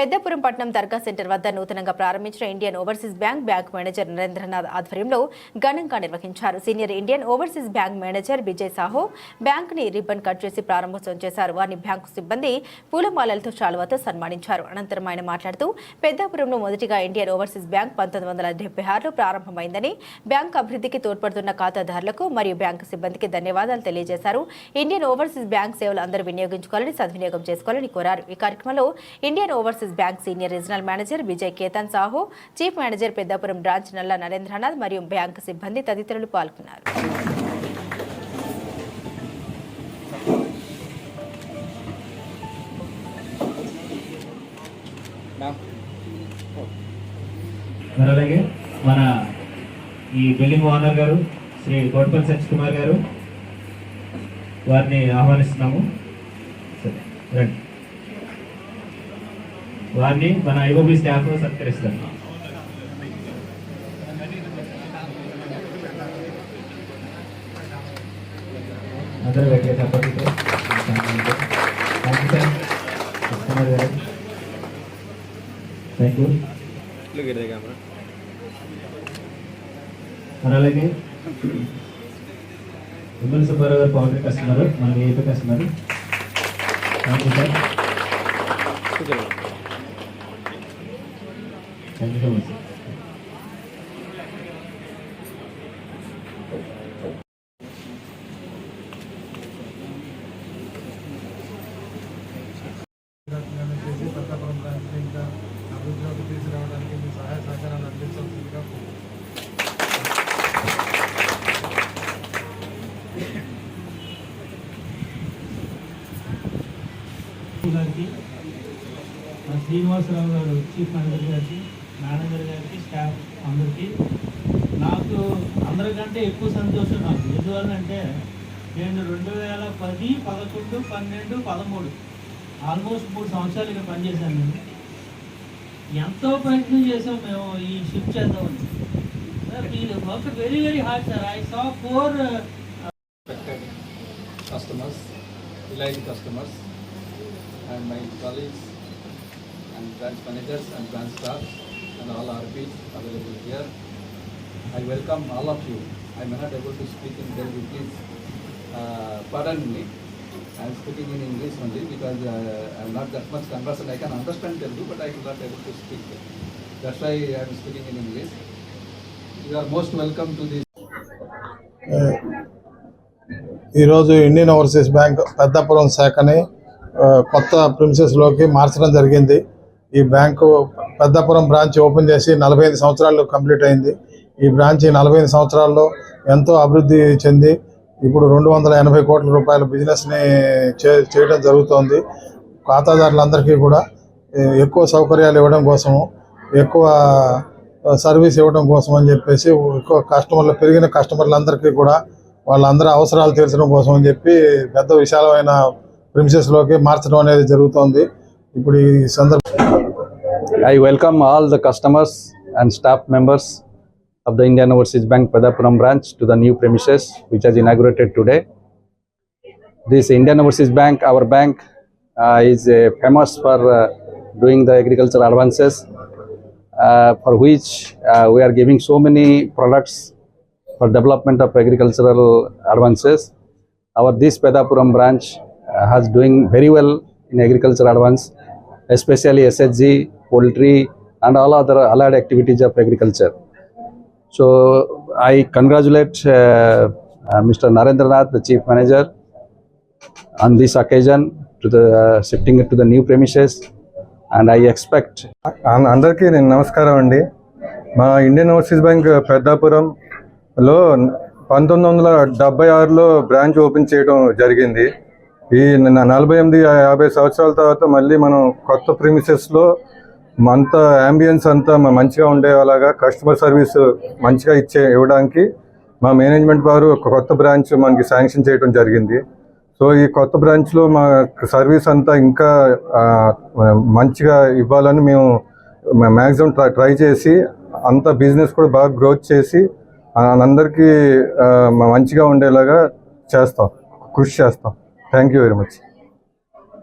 పెద్దపురం పట్నం దర్గా సెంటర్ వద్ద నూతనంగా ప్రారంభించిన Indian Overseas Bank bank manager Narendranath ఆధ్వర్యంలో ఘనంగా నిర్వహించారు. Senior Indian Overseas Bank manager Vijay Sahoo బ్యాంక్ని ribbon cut చేసి ప్రారంభోత్సవం చేశారు. వారిని బ్యాంకు సిబ్బంది పూలమాలలతో శాలువాతో సన్మానించారు. అనంతరం ఆయన మాట్లాడుతూ పెద్దాపురంలో మొదటిగా ఇండియన్ ఓవర్సీస్ బ్యాంక్ పంతొమ్మిది వందల డెబ్బై ఆరులో ప్రారంభమైందని బ్యాంక్ అభివృద్ధికి తోడ్పడుతున్న ఖాతాదారులకు మరియు బ్యాంకు సిబ్బందికి ధన్యవాదాలు తెలియజేశారు. ఇండియన్ ఓవర్సీస్ బ్యాంక్ సేవలు అందరూ వినియోగించుకోవాలని సద్వినియోగం చేసుకోవాలని కోరారు. ఈ కార్యక్రమంలో Indian overseas Axis bank senior regional manager Vijay Ketan Sahu chief manager Peddapuram branch Nalla Narendranath మరియు బ్యాంకు సిబ్బంది తదితరులు పాల్గొన్నారు. మరి అలాగే మన ఈ బిల్డింగ్ ఓనర్ గారు శ్రీ కోటపల్లి సత్య కుమార్ గారు వారిని ఆహ్వానిస్తున్నాము. సరే, రండి. వారిని మన ఐఓబి స్టాఫ్ సత్కరిస్తాం అందరూ గట్టిగా తప్పకుండా thank you sir thank you మరి అలాగే విమల్ సుబ్బారావు గారు పౌడర్ కస్టమర్ మన AP customer. Thank you sir Look at it. Thank you so much ప్రయత్నాలు చేసి పెద్దపురం బ్రాంచ్ని ఇంకా అభివృద్ధిలోకి తీసుకురావడానికి మీ సహాయ సహకారాలు అందించాల్సిందిగా గారికి మా శ్రీనివాసరావు గారు చీఫ్ మేనేజర్ గారికి మేనేజర్ గారికి స్టాఫ్ అందరికీ. నాకు అందరికంటే ఎక్కువ సంతోషం నాకు. ఎందువల్లంటే నేను రెండు వేల పది పదకొండు పన్నెండు పదమూడు ఆల్మోస్ట్ మూడు సంవత్సరాలు ఇక్కడ పనిచేశాను నేను. ఎంతో ప్రయత్నం చేసాం మేము ఈ షిఫ్ట్ చేద్దామని. సార్ మీరు work very very hard sir. I saw four customers customers, delighted customers, and my colleagues and branch managers and branch staff and all RPs available here. I welcome all of you. I may not able to speak in Telugu, please uh, pardon me. I am speaking in English only because uh, I am not that much conversant. I can understand Telugu, but I am not able to speak. That's why I am speaking in English. You are most welcome to this. ఈరోజు Indian overseas bank Peddapuram శాఖని కొత్త ప్రిన్సెస్లోకి మార్చడం జరిగింది ఈ bank Peddapuram branch open చేసి నలభై ఐదు సంవత్సరాలు కంప్లీట్ అయింది. ఈ బ్రాంచ్ నలభై ఐదు సంవత్సరాల్లో ఎంతో అభివృద్ధి చెంది ఇప్పుడు రెండు వందల ఎనభై కోట్ల రూపాయల బిజినెస్ని చే చేయడం జరుగుతోంది. ఖాతాదారులందరికీ కూడా ఎక్కువ సౌకర్యాలు ఇవ్వడం కోసము ఎక్కువ సర్వీస్ ఇవ్వడం కోసం అని చెప్పేసి ఎక్కువ కస్టమర్లు పెరిగిన కస్టమర్లందరికీ కూడా వాళ్ళందరి అవసరాలు తీర్చడం కోసం అని చెప్పి పెద్ద విశాలమైన ప్రిన్సెస్లోకి మార్చడం అనేది జరుగుతోంది. ఇప్పుడు ఈ సందర్భ I welcome all the customers and staff members of the Indian Overseas Bank Padapuram branch to the new premises which has inaugurated today. This Indian Overseas Bank, our bank, uh, is uh, famous for uh, doing the agricultural advances uh, for which uh, we are giving so many products for development of agricultural advances. Our this Pedapuram branch uh, has doing very well in agricultural advance, especially SHG, poultry, and all other allied activities of agriculture. So I congratulate uh, uh, Mr. Narendranath, the chief manager, on this occasion to the uh, shifting it to the new premises, and I expect అన్- అందరికీ నేను నమస్కారం అండి మా Indian overseas bank పెద్దాపురంలో పంతొమ్మిది వందల డెబ్బై ఆరులో branch open చేయడం జరిగింది ఈ న- నలభై ఎనిమిది యాభై సంవత్సరాల తర్వాత మళ్ళీ మనం కొత్త ప్రిమిసెస్లో అంత అంబియన్స్ అంతా మంచిగా ఉండేలాగా కస్టమర్ సర్వీస్ మంచిగా ఇచ్చే ఇవ్వడానికి మా మేనేజ్మెంట్ వారు ఒక కొత్త బ్రాంచ్ మనకి శాంక్షన్ చేయడం జరిగింది. సో ఈ కొత్త బ్రాంచ్లో మా సర్వీస్ అంతా ఇంకా మంచిగా ఇవ్వాలని మేము మ్యాక్సిమం ట్రై ట్రై చేసి అంత బిజినెస్ కూడా బాగా గ్రోత్ చేసి అందరికీ మంచిగా ఉండేలాగా చేస్తాం. కృషి చేస్తాం. Thank you very much